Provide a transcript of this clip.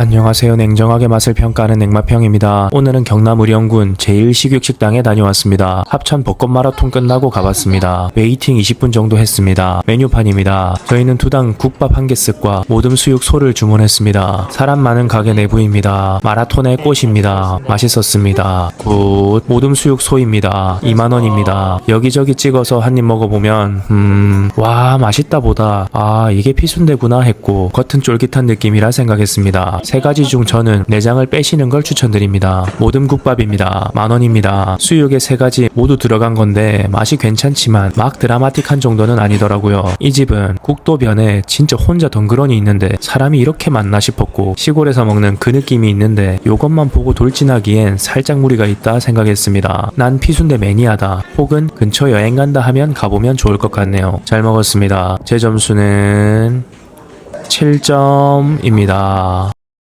안녕하세요. 냉정하게 맛을 평가하는 냉마평입니다. 오늘은 경남 의령군 제1식육식당에 다녀왔습니다. 합천 벚꽃 마라톤 끝나고 가봤습니다. 웨이팅 20분 정도 했습니다. 메뉴판입니다. 저희는 두당 국밥 한 개씩과 모듬 수육 소를 주문했습니다. 사람 많은 가게 내부입니다. 마라톤의 꽃입니다. 맛있었습니다. 굿. 모듬 수육 소입니다. 2만원입니다. 여기저기 찍어서 한 입 먹어보면 음... 와 맛있다 보다 아 이게 피순대구나 했고 겉은 쫄깃한 느낌이라 생각했습니다. 세 가지 중 저는 내장을 빼시는 걸 추천드립니다. 모듬국밥입니다. 만원입니다. 수육에 세 가지 모두 들어간 건데 맛이 괜찮지만 막 드라마틱한 정도는 아니더라고요. 이 집은 국도변에 진짜 혼자 덩그러니 있는데 사람이 이렇게 많나 싶었고 시골에서 먹는 그 느낌이 있는데 요것만 보고 돌진하기엔 살짝 무리가 있다 생각했습니다. 난 피순대 매니아다. 혹은 근처 여행 간다 하면 가보면 좋을 것 같네요. 잘 먹었습니다. 제 점수는 7점입니다.